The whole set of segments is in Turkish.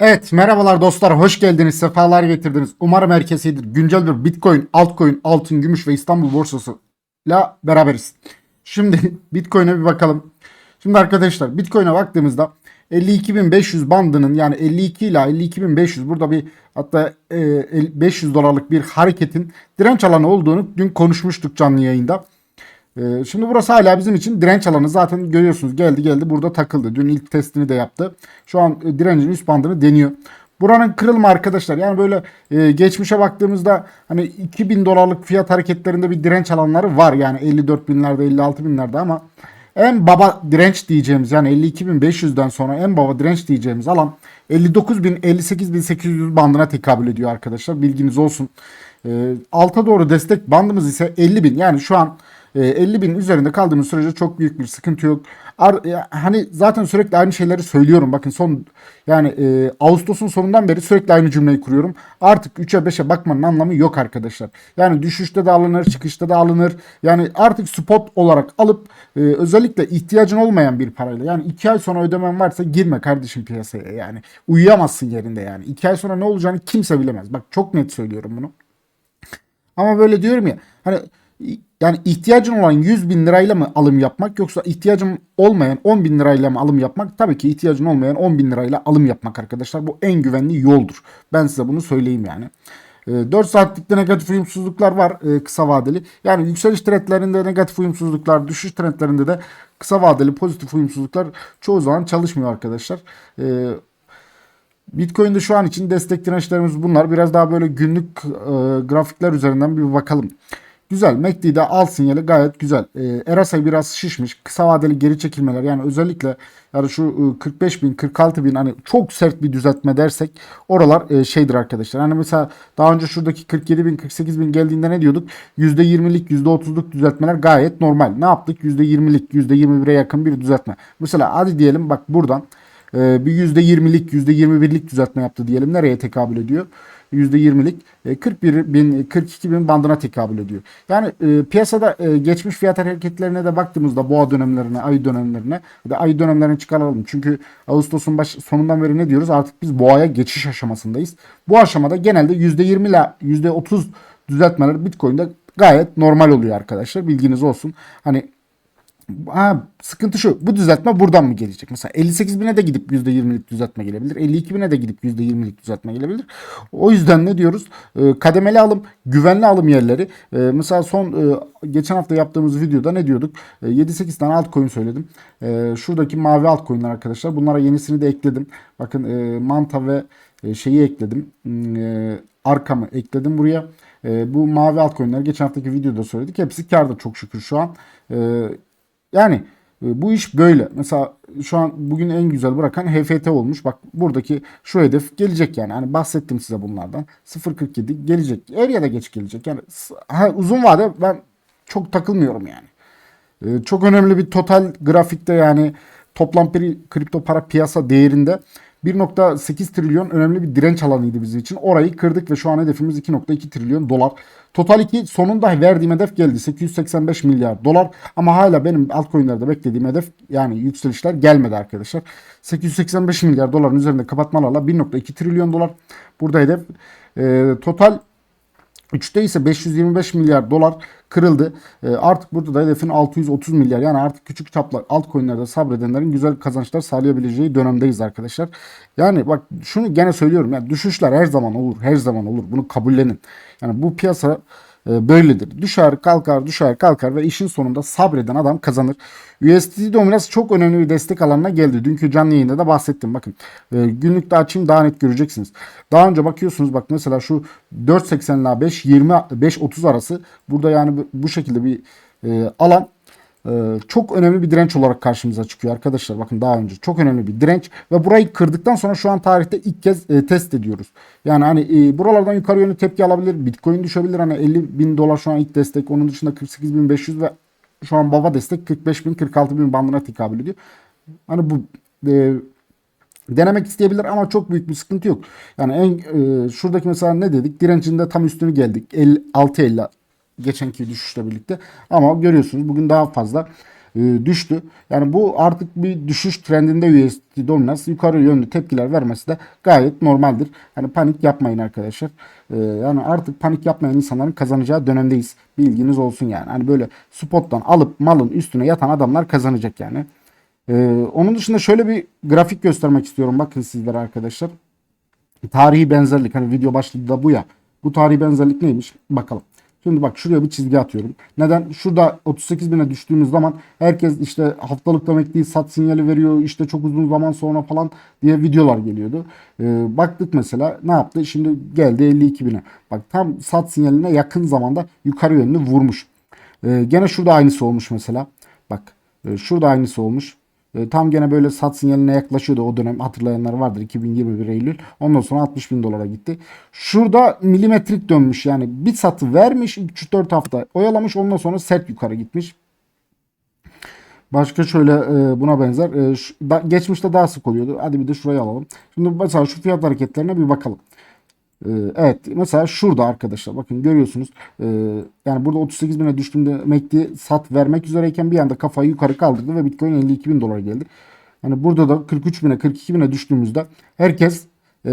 Evet merhabalar dostlar hoş geldiniz sefalar getirdiniz. Umarım herkes iyidir. Güncel bir bitcoin, altcoin, altın, gümüş ve İstanbul borsası ile beraberiz. Şimdi bitcoin'e bir bakalım. Şimdi arkadaşlar bitcoin'e baktığımızda 52.500 bandının yani 52 ile 52.500 burada bir hatta e, el- 500 dolarlık bir hareketin direnç alanı olduğunu dün konuşmuştuk canlı yayında. Ee, Şimdi burası hala bizim için direnç alanı. Zaten görüyorsunuz geldi geldi burada takıldı. Dün ilk testini de yaptı. Şu an e, direncin üst bandını deniyor. Buranın kırılma arkadaşlar. Yani böyle e, geçmişe baktığımızda hani 2000 dolarlık fiyat hareketlerinde bir direnç alanları var. Yani 54 binlerde 56 binlerde ama en baba direnç diyeceğimiz yani 52.500'den sonra en baba direnç diyeceğimiz alan 59.000 58.800 bandına tekabül ediyor arkadaşlar. Bilginiz olsun. E, alta doğru destek bandımız ise 50.000 yani şu an e, 50 bin üzerinde kaldığımız sürece çok büyük bir sıkıntı yok. Ar- hani zaten sürekli aynı şeyleri söylüyorum. Bakın son yani e, Ağustos'un sonundan beri sürekli aynı cümleyi kuruyorum. Artık 3'e 5'e bakmanın anlamı yok arkadaşlar. Yani düşüşte de alınır, çıkışta da alınır. Yani artık spot olarak alıp e, özellikle ihtiyacın olmayan bir parayla yani 2 ay sonra ödemen varsa girme kardeşim piyasaya yani. Uyuyamazsın yerinde yani. 2 ay sonra ne olacağını kimse bilemez. Bak çok net söylüyorum bunu. Ama böyle diyorum ya hani yani ihtiyacın olan 100 bin lirayla mı alım yapmak yoksa ihtiyacın olmayan 10 bin lirayla mı alım yapmak? Tabii ki ihtiyacın olmayan 10 bin lirayla alım yapmak arkadaşlar. Bu en güvenli yoldur. Ben size bunu söyleyeyim yani. 4 saatlikte negatif uyumsuzluklar var e, kısa vadeli. Yani yükseliş trendlerinde negatif uyumsuzluklar, düşüş trendlerinde de kısa vadeli pozitif uyumsuzluklar çoğu zaman çalışmıyor arkadaşlar. E, Bitcoin'de şu an için destek dirençlerimiz bunlar. Biraz daha böyle günlük e, grafikler üzerinden bir bakalım. Güzel. MACD'de al sinyali gayet güzel. E, RSI biraz şişmiş. Kısa vadeli geri çekilmeler yani özellikle yani şu e, 45 bin 46 bin hani çok sert bir düzeltme dersek oralar e, şeydir arkadaşlar. Hani mesela daha önce şuradaki 47 bin 48 bin geldiğinde ne diyorduk? %20'lik %30'luk düzeltmeler gayet normal. Ne yaptık? %20'lik %21'e yakın bir düzeltme. Mesela hadi diyelim bak buradan ee, bir %20'lik %21'lik düzeltme yaptı diyelim. Nereye tekabül ediyor? %20'lik e, 41 bin 42 bin bandına tekabül ediyor. Yani e, piyasada e, geçmiş fiyat hareketlerine de baktığımızda boğa dönemlerine, ay dönemlerine de ay dönemlerini çıkaralım. Çünkü Ağustos'un baş, sonundan beri ne diyoruz? Artık biz boğaya geçiş aşamasındayız. Bu aşamada genelde %20 ile %30 düzeltmeler Bitcoin'de gayet normal oluyor arkadaşlar. Bilginiz olsun. Hani Ha, sıkıntı şu. Bu düzeltme buradan mı gelecek? Mesela 58 bine de gidip %20'lik düzeltme gelebilir. 52 bine de gidip %20'lik düzeltme gelebilir. O yüzden ne diyoruz? Ee, kademeli alım, güvenli alım yerleri. Ee, mesela son e, geçen hafta yaptığımız videoda ne diyorduk? E, 7-8 tane altcoin söyledim. E, şuradaki mavi altcoin'ler arkadaşlar. Bunlara yenisini de ekledim. Bakın e, Manta ve e, şeyi ekledim. Hmm, E, arkamı ekledim buraya. E, bu mavi altcoin'ler geçen haftaki videoda söyledik. Hepsi karda çok şükür şu an. E, yani e, bu iş böyle. Mesela şu an bugün en güzel bırakan HFT olmuş. Bak buradaki şu hedef gelecek yani. Hani bahsettim size bunlardan. 0.47 gelecek. Er ya da geç gelecek. Yani ha, uzun vade ben çok takılmıyorum yani. Ee, çok önemli bir total grafikte yani toplam pri- kripto para piyasa değerinde 1.8 trilyon önemli bir direnç alanıydı bizim için. Orayı kırdık ve şu an hedefimiz 2.2 trilyon dolar. Total 2 sonunda verdiğim hedef geldi. 885 milyar dolar. Ama hala benim altcoin'lerde beklediğim hedef yani yükselişler gelmedi arkadaşlar. 885 milyar doların üzerinde kapatmalarla 1.2 trilyon dolar. Burada hedef. Ee, total 3'te ise 525 milyar dolar kırıldı. E, artık burada da hedefin 630 milyar yani artık küçük çaplı altcoin'lerde sabredenlerin güzel kazançlar sağlayabileceği dönemdeyiz arkadaşlar. Yani bak şunu gene söylüyorum yani düşüşler her zaman olur her zaman olur bunu kabullenin. Yani bu piyasa böyledir. Düşer kalkar düşer kalkar ve işin sonunda sabreden adam kazanır. USDT dominans çok önemli bir destek alanına geldi. Dünkü canlı yayında da bahsettim. Bakın e, günlükte açayım daha net göreceksiniz. Daha önce bakıyorsunuz bak mesela şu 4.80 ile 5 20 5 30 arası burada yani bu, şekilde bir e, alan çok önemli bir direnç olarak karşımıza çıkıyor arkadaşlar. Bakın daha önce çok önemli bir direnç ve burayı kırdıktan sonra şu an tarihte ilk kez e, test ediyoruz. Yani hani e, buralardan yukarı yönlü tepki alabilir. Bitcoin düşebilir. Hani 50 bin dolar şu an ilk destek. Onun dışında 48 bin 500 ve şu an baba destek 45 bin 46 bin bandına tekabül ediyor. Hani bu e, denemek isteyebilir ama çok büyük bir sıkıntı yok. Yani en e, şuradaki mesela ne dedik? Direncinde tam üstünü geldik. 6.50 geçenki düşüşle birlikte. Ama görüyorsunuz bugün daha fazla. e, düştü. Yani bu artık bir düşüş trendinde USD dominans yukarı yönlü tepkiler vermesi de gayet normaldir. Hani panik yapmayın arkadaşlar. E, yani artık panik yapmayan insanların kazanacağı dönemdeyiz. Bilginiz olsun yani. Hani böyle spottan alıp malın üstüne yatan adamlar kazanacak yani. E, onun dışında şöyle bir grafik göstermek istiyorum. Bakın sizlere arkadaşlar. Tarihi benzerlik. Hani video başlığı da bu ya. Bu tarihi benzerlik neymiş? Bakalım. Şimdi bak şuraya bir çizgi atıyorum. Neden? Şurada 38 bine düştüğümüz zaman herkes işte haftalık demek değil sat sinyali veriyor işte çok uzun zaman sonra falan diye videolar geliyordu. Ee, baktık mesela ne yaptı? Şimdi geldi 52 bine. Bak tam sat sinyaline yakın zamanda yukarı yönlü vurmuş. Ee, gene şurada aynısı olmuş mesela. Bak e, şurada aynısı olmuş. E, tam gene böyle sat sinyaline yaklaşıyordu o dönem hatırlayanlar vardır 2021 Eylül. Ondan sonra 60 bin dolara gitti. Şurada milimetrik dönmüş yani bir satı vermiş 3-4 hafta oyalamış ondan sonra sert yukarı gitmiş. Başka şöyle e, buna benzer. E, geçmişte daha sık oluyordu. Hadi bir de şurayı alalım. Şimdi mesela şu fiyat hareketlerine bir bakalım. Ee, Evet mesela şurada arkadaşlar bakın görüyorsunuz Ee, yani burada 38 bine düştüğümde MACD sat vermek üzereyken bir anda kafayı yukarı kaldırdı ve Bitcoin 52 bin dolara geldi. Yani burada da 43 bine 42 bine düştüğümüzde herkes e,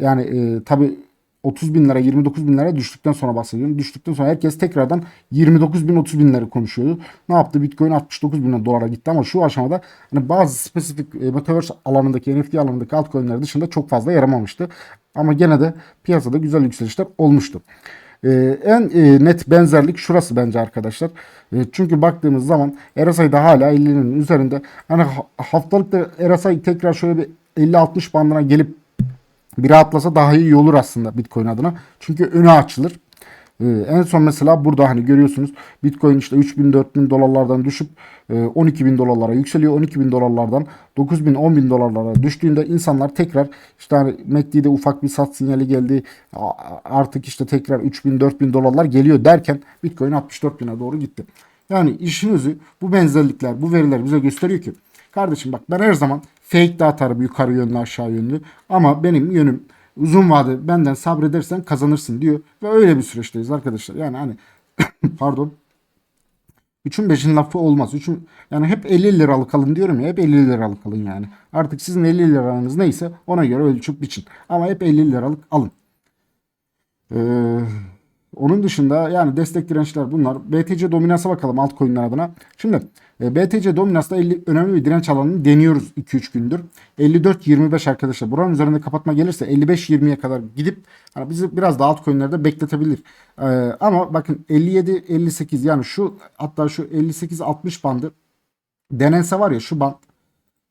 yani e, tabi 30 bin lira 29 bin lira düştükten sonra bahsediyorum. Düştükten sonra herkes tekrardan 29 bin 30 binleri konuşuyordu. Ne yaptı? Bitcoin 69 bin dolara gitti ama şu aşamada hani bazı spesifik e, Metaverse alanındaki NFT alanındaki altcoin'ler dışında çok fazla yaramamıştı. Ama gene de piyasada güzel yükselişler olmuştu. Ee, en e, net benzerlik şurası bence arkadaşlar. E, çünkü baktığımız zaman RSI'da hala 50'nin üzerinde. Hani ha- haftalıkta RSI tekrar şöyle bir 50-60 bandına gelip bir rahatlasa daha iyi olur aslında Bitcoin adına. Çünkü önü açılır. Ee, en son mesela burada hani görüyorsunuz Bitcoin işte 3000 4000 dolarlardan düşüp e, 12 bin dolarlara yükseliyor. 12 bin dolarlardan 9 bin 10 bin dolarlara düştüğünde insanlar tekrar işte hani MACD'de ufak bir sat sinyali geldi. Artık işte tekrar 3000 4000 dolarlar geliyor derken Bitcoin 64 bine doğru gitti. Yani işin özü bu benzerlikler bu veriler bize gösteriyor ki kardeşim bak ben her zaman fake de atarım yukarı yönlü aşağı yönlü ama benim yönüm uzun vade benden sabredersen kazanırsın diyor. Ve öyle bir süreçteyiz arkadaşlar. Yani hani pardon. Üçün beşin lafı olmaz. Üçün, yani hep 50 liralık alın diyorum ya. Hep 50 liralık alın yani. Artık sizin 50 liranız neyse ona göre ölçüp biçin. Ama hep 50 liralık alın. Ee, onun dışında yani destek dirençler bunlar. BTC dominansa bakalım altcoin'ler adına. Şimdi e, BTC dominansta 50 önemli bir direnç alanını deniyoruz 2-3 gündür. 54-25 arkadaşlar. Buranın üzerinde kapatma gelirse 55-20'ye kadar gidip hani bizi biraz daha altcoin'lerde bekletebilir. Ee, ama bakın 57-58 yani şu hatta şu 58-60 bandı denense var ya şu band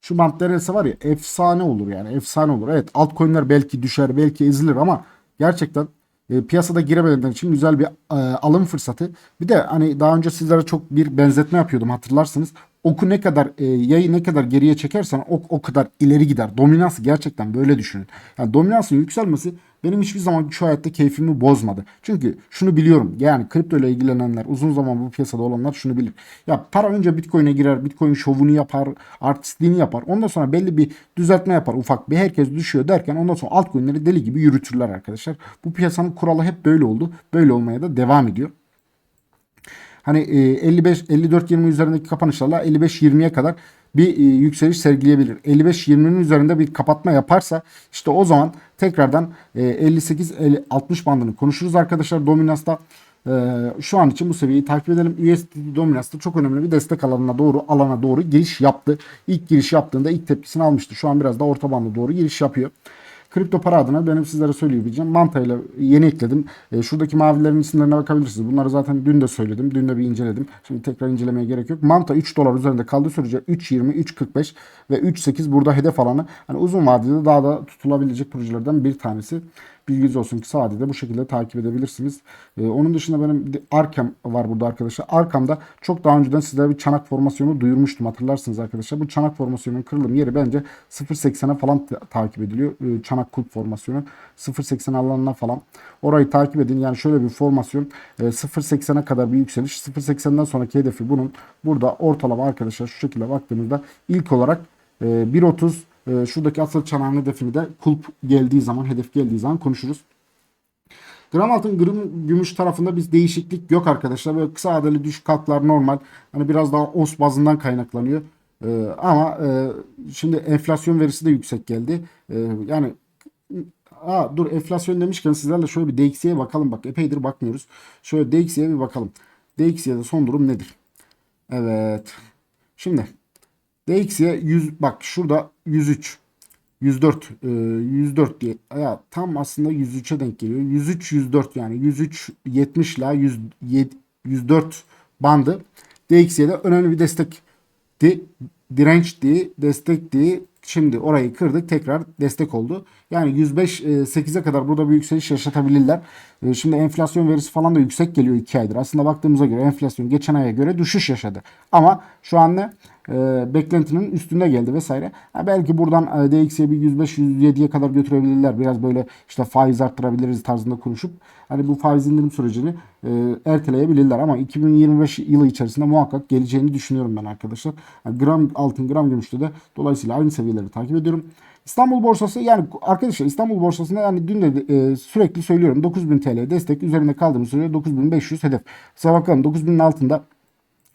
şu band denense var ya efsane olur yani efsane olur. Evet altcoin'ler belki düşer belki ezilir ama gerçekten e, piyasada giremeyenler için güzel bir e, alım fırsatı. Bir de hani daha önce sizlere çok bir benzetme yapıyordum hatırlarsınız. Oku ne kadar e, yayı ne kadar geriye çekersen ok o kadar ileri gider. Dominansı gerçekten böyle düşünün. Yani dominansın yükselmesi benim hiçbir zaman şu hayatta keyfimi bozmadı. Çünkü şunu biliyorum. Yani kripto ile ilgilenenler, uzun zaman bu piyasada olanlar şunu bilir. Ya para önce Bitcoin'e girer, Bitcoin şovunu yapar, artistliğini yapar. Ondan sonra belli bir düzeltme yapar ufak bir. Herkes düşüyor derken ondan sonra altcoin'leri deli gibi yürütürler arkadaşlar. Bu piyasanın kuralı hep böyle oldu. Böyle olmaya da devam ediyor. Hani e, 55 54 20 üzerindeki kapanışlarla 55 20'ye kadar bir e, yükseliş sergileyebilir. 55 20'nin üzerinde bir kapatma yaparsa işte o zaman tekrardan e, 58 50, 60 bandını konuşuruz arkadaşlar dominansta. E, şu an için bu seviyeyi takip edelim. USD dominansta çok önemli bir destek alanına doğru alana doğru giriş yaptı. İlk giriş yaptığında ilk tepkisini almıştı. Şu an biraz da orta banda doğru giriş yapıyor. Kripto para adına benim sizlere söyleyebileceğim. Manta ile yeni ekledim. E, şuradaki mavilerin isimlerine bakabilirsiniz. Bunları zaten dün de söyledim. Dün de bir inceledim. Şimdi tekrar incelemeye gerek yok. Manta 3 dolar üzerinde kaldığı sürece 3.20, 3.45 ve 3.8 burada hedef alanı. Hani uzun vadede daha da tutulabilecek projelerden bir tanesi. Bilginiz olsun ki sadece bu şekilde takip edebilirsiniz. Ee, onun dışında benim de Arkam var burada arkadaşlar. Arkam'da çok daha önceden sizlere bir çanak formasyonu duyurmuştum hatırlarsınız arkadaşlar. Bu çanak formasyonunun kırılım yeri bence 0.80'e falan ta- takip ediliyor. Ee, çanak kulp formasyonu 0.80 alanına falan. Orayı takip edin. Yani şöyle bir formasyon e, 0.80'e kadar bir yükseliş. 0.80'den sonraki hedefi bunun burada ortalama arkadaşlar şu şekilde baktığımızda ilk olarak e, 1.30 e, şuradaki asıl çanağın hedefini de kulp geldiği zaman, hedef geldiği zaman konuşuruz. Gram altın gram gümüş tarafında biz değişiklik yok arkadaşlar. Böyle kısa vadeli düşük kalklar normal. Hani biraz daha os bazından kaynaklanıyor. Ee, ama e, şimdi enflasyon verisi de yüksek geldi. Ee, yani Aa, dur enflasyon demişken sizlerle şöyle bir DXY'ye bakalım. Bak epeydir bakmıyoruz. Şöyle DXY'ye bir bakalım. DXY'de son durum nedir? Evet. Şimdi DXY 100 bak şurada 103 104 e, 104 diye ya tam aslında 103'e denk geliyor. 103 104 yani 103 70 ile 100, 104 bandı DXY'de önemli bir destekti. Dirençti, destekti. Şimdi orayı kırdık tekrar destek oldu. Yani 105 e, 8'e kadar burada bir yükseliş yaşatabilirler. E, Şimdi enflasyon verisi falan da yüksek geliyor 2 aydır. Aslında baktığımıza göre enflasyon geçen aya göre düşüş yaşadı. Ama şu an ne? E, beklentinin üstünde geldi vesaire. Ha, belki buradan e, DXY'yi bir 105-107'ye kadar götürebilirler. Biraz böyle işte faiz arttırabiliriz tarzında konuşup hani bu faiz indirim sürecini e, erteleyebilirler. Ama 2025 yılı içerisinde muhakkak geleceğini düşünüyorum ben arkadaşlar. Yani gram altın gram gümüşte de dolayısıyla aynı seviyeleri takip ediyorum. İstanbul borsası yani arkadaşlar İstanbul borsasında yani dün de e, sürekli söylüyorum 9000 TL destek üzerinde kaldığımız sürece 9500 hedef. Mesela bakalım 9000'in altında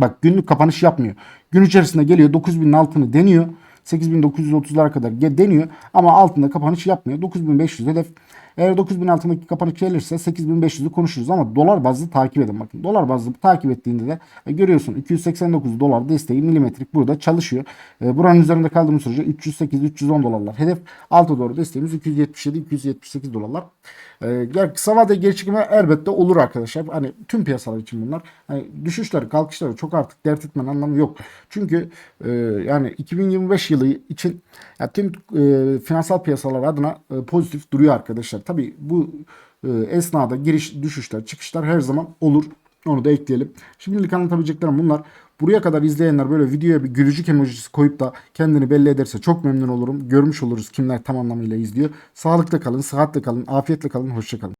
Bak günlük kapanış yapmıyor. Gün içerisinde geliyor 9000'in altını deniyor. 8930'lara kadar deniyor ama altında kapanış yapmıyor. 9500 hedef. Eğer 9000 altındaki kapanış gelirse 8500'ü konuşuruz ama dolar bazlı takip edin bakın. Dolar bazlı takip ettiğinde de e, görüyorsun 289 dolar desteği milimetrik burada çalışıyor. E, buranın üzerinde kaldığımız sürece 308-310 dolarlar hedef. Alta doğru desteğimiz 277-278 dolarlar. E, kısa vadeli geri çekilme elbette olur arkadaşlar. Hani tüm piyasalar için bunlar. Hani düşüşleri, kalkışları çok artık dert etmenin anlamı yok. Çünkü e, yani 2025 yılı için ya tüm e, finansal piyasalar adına e, pozitif duruyor arkadaşlar. Tabii bu e, esnada giriş, düşüşler, çıkışlar her zaman olur. Onu da ekleyelim. Şimdilik anlatabileceklerim bunlar. Buraya kadar izleyenler böyle videoya bir gülücük emojisi koyup da kendini belli ederse çok memnun olurum. Görmüş oluruz kimler tam anlamıyla izliyor. Sağlıkla kalın, sıhhatle kalın, afiyetle kalın, hoşça kalın.